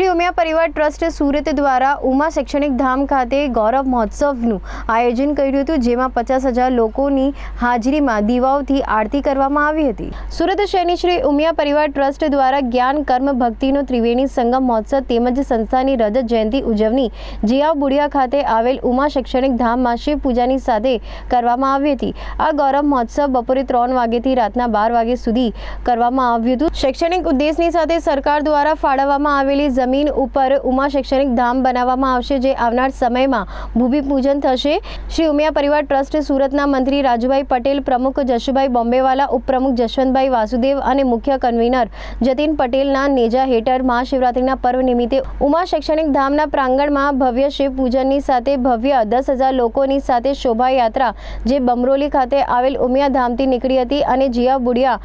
શ્રી ઉમિયા પરિવાર ટ્રસ્ટ સુરત દ્વારા ઉમા શૈક્ષણિક ધામ ખાતે ગૌરવ મહોત્સવનું આયોજન કર્યું હતું, જેમાં પચાસ હજાર લોકોની હાજરીમાં દીવાઓથી આરતી કરવામાં આવી હતી. સુરત શહેરની શ્રી ઉમિયા પરિવાર ટ્રસ્ટ દ્વારા જ્ઞાન, કર્મ, ભક્તિનો ત્રિવેણી સંગમ મહોત્સવ તેમજ સંસ્થાની રજત જયંતિ ઉજવણી જીયાવ બુડિયા ખાતે આવેલ ઉમા શૈક્ષણિક ધામમાં શિવ પૂજાની સાથે કરવામાં આવી હતી. આ ગૌરવ મહોત્સવ બપોરે ત્રણ વાગ્યાથી રાતના બાર વાગ્યા સુધી કરવામાં આવ્યું હતું. શૈક્ષણિક ઉદ્દેશની સાથે સરકાર દ્વારા ફાળવવામાં આવેલી જમીન ઉપર ઉમા શૈક્ષણિક ધામ બનાવવામાં આવશે જે આવનાર સમયમાં ભૂમિપૂજન થશે. શ્રી ઉમિયા પરિવાર ટ્રસ્ટ સુરતના મંત્રી રાજુભાઈ પટેલ, પ્રમુખ જશુભાઈ બોમ્બેવાલા, ઉપપ્રમુખ જશવંતભાઈ વાસુદેવ અને મુખ્ય કન્વીનર જતીન પટેલના નેજા હેઠળ મહાશિવરાત્રિના પર્વ નિમિત્તે ઉમા શૈક્ષણિક ધામના પ્રાંગણમાં ભવ્ય શિવ પૂજનની સાથે ભવ્ય દસ હજાર લોકોની સાથે શોભાયાત્રા, જે બમરોલી ખાતે આવેલ ઉમિયા ધામથી નીકળી હતી અને જીયા બુડિયા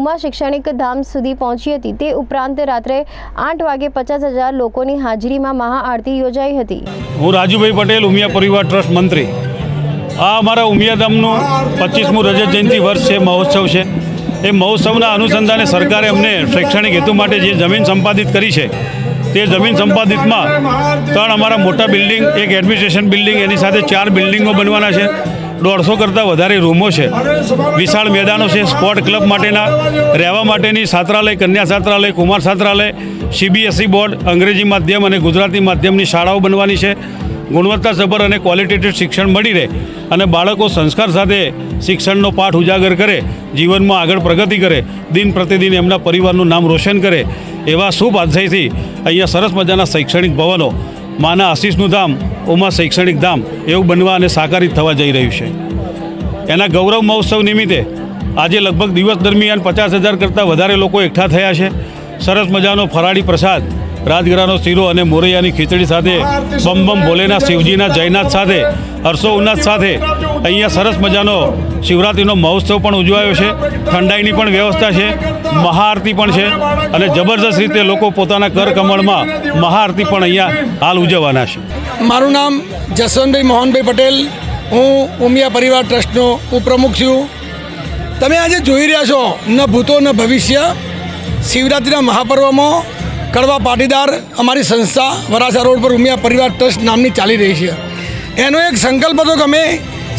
ઉમા શૈક્ષણિક ધામ સુધી પહોંચી હતી. તે ઉપરાંત રાત્રે આઠ વાગે પચાસ હજાર લોકોની હાજરીમાં મહાઆરતી યોજાઈ હતી. હું રાજુભાઈ પટેલ, ઉમિયા પરિવાર ટ્રસ્ટ મંત્રી. આ અમારા ઉમિયાધામનું પચીસમું રજત જયંતિ વર્ષ છે, મહોત્સવ છે. એ મહોત્સવના અનુસંધાને સરકારે અમને શૈક્ષણિક હેતુ માટે જે જમીન સંપાદિત કરી છે, તે જમીન સંપાદિતમાં ત્રણ અમારા મોટા બિલ્ડિંગ, એક એડમિનિસ્ટ્રેશન બિલ્ડિંગ, એની સાથે ચાર બિલ્ડિંગો બનવાના છે. દોઢસો કરતાં વધારે રૂમો છે. વિશાળ મેદાનો છે, સ્પોર્ટ ક્લબ માટેના, રહેવા માટેની છાત્રાલય કન્યા છાત્રાલય કુમાર છાત્રાલય સીબીએસઈ બોર્ડ, અંગ્રેજી માધ્યમ અને ગુજરાતી માધ્યમની શાળાઓ બનવાની છે. ગુણવત્તાસભર અને ક્વોલિટેટિવ શિક્ષણ મળી રહે અને બાળકો સંસ્કાર સાથે શિક્ષણનો પાઠ ઉજાગર કરે, જીવનમાં આગળ પ્રગતિ કરે, દિન પ્રતિદિન એમના પરિવારનું નામ રોશન કરે, એવા શુભ આશયથી અહીંયા સરસ મજાના શૈક્ષણિક ભવનો, માના આશીષનું ધામ, ઉમા શૈક્ષણિક ધામ એવું બનવા અને સાકારિત થવા જઈ રહ્યું છે. એના ગૌરવ મહોત્સવ નિમિત્તે આજે લગભગ દિવસ દરમિયાન પચાસ હજાર કરતાં વધારે લોકો એકઠા થયા છે. સરસ મજાનો ફરાળી પ્રસાદ, રાજગરાનો શીરો અને મોરૈયાની ખીચડી સાથે, બમ બમ ભોલેના શિવજીના જયનાથ સાથે, હર્ષો ઉલ્લાસ સાથે. અહીંયા સરસ મજાનો શિવરાત્રિનો મહોત્સવ પણ ઉજવાયો છે. ઠંડાઈની પણ વ્યવસ્થા છે, મહાઆરતી પણ છે અને જબરદસ્ત રીતે લોકો પોતાના કર કમળમાં મહાઆરતી પણ અહીંયા હાલ ઉજવવાના છે. મારું નામ જસવંતભાઈ મોહનભાઈ પટેલ. હું ઉમિયા પરિવાર ટ્રસ્ટનો ઉપપ્રમુખ છું. તમે આજે જોઈ રહ્યા છો, ન ભૂતો ન ભવિષ્ય. શિવરાત્રિના મહાપર્વમાં કડવા પાટીદાર અમારી સંસ્થા વરાછા રોડ પર ઉમિયા પરિવાર ટ્રસ્ટ નામની ચાલી રહી છે. એનો એક સંકલ્પ હતો કે અમે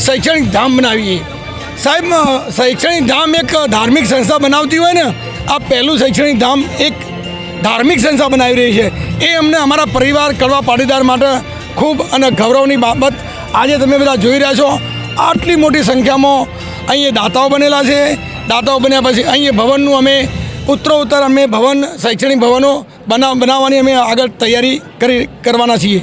શૈક્ષણિક ધામ બનાવીએ. સાહેબ શૈક્ષણિક ધામ એક ધાર્મિક સંસ્થા બનાવતી હોય ને, આ પહેલું શૈક્ષણિક ધામ એક ધાર્મિક સંસ્થા બનાવી રહી છે. એ અમને અમારા પરિવાર કડવા પાટીદાર માટે ખૂબ અને ગૌરવની બાબત આજે તમે બધા જોઈ રહ્યા છો. આટલી મોટી સંખ્યામાં અહીંયા દાતાઓ બનેલા છે. દાતાઓ બન્યા પછી અહીંયા ભવનનું અમે ઉત્તરોત્તર અમે ભવન શૈક્ષણિક ભવનો બનાવ બનાવવાની અમે આગળ તૈયારી કરી કરવાના છીએ.